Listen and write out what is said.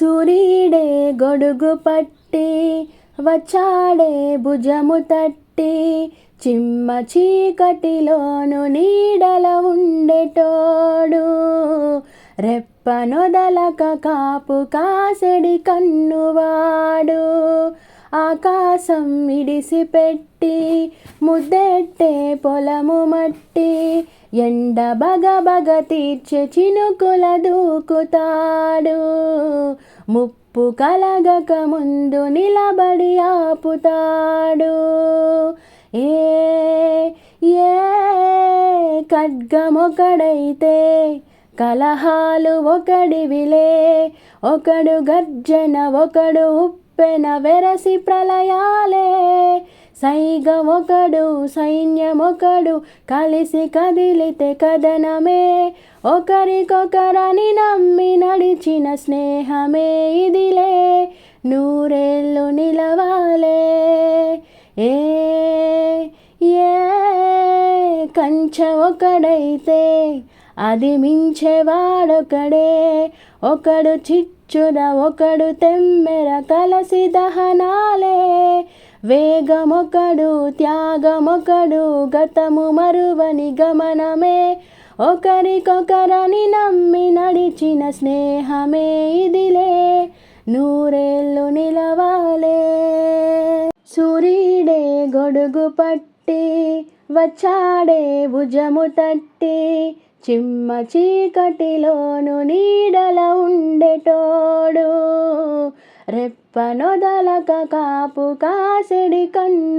సూర్యుడే గొడుగు పట్టి వచ్చాడే భుజము తట్టి చిమ్మ చీకటిలోను నీడల ఉండేటోడు. రెప్పనొదలక కాపు కాసెడి కన్నువాడు. ఆకాశం ఇడిసిపెట్టి ముద్దెట్టే పొలము మట్టి ఎండ బగ బగ తీర్చే చినుకుల దూకుతాడు. ముప్పు కలగక ముందు నిలబడి ఆపుతాడు. ఏ ఏ ఖడ్గమొకడైతే కలహాలు ఒకడివిలే ఒకడు గర్జన ఒకడు ఉప్పెన వెరసి ప్రళయాలే. సైగమొకడు ఒకడు సైన్యమొకడు కలిసి కదిలితే కథనమే. ఒకరికొకరని నమ్మి నడిచిన స్నేహమే ఇదిలే. నూరేళ్ళు నిలవాలే. ఏ ఏ కంచె ఒకడైతే అది మించేవాడొకడే. ఒకడు చిచ్చుర ఒకడు తెమ్మెర కలసి దహనాలే. వేగమొకడు త్యాగమొకడు గతము మరువని గమనమే. ఒకరికొకరని నమ్మి నడిచిన స్నేహమే ఇదిలే. నూరేళ్ళు నిలవాలే. సూర్యుడే గొడుగు పట్టి వచ్చాడే భుజము తట్టి చిమ్మ చీకటిలోను నీ రెప్పనొదలక కాపు కాసిడి కన్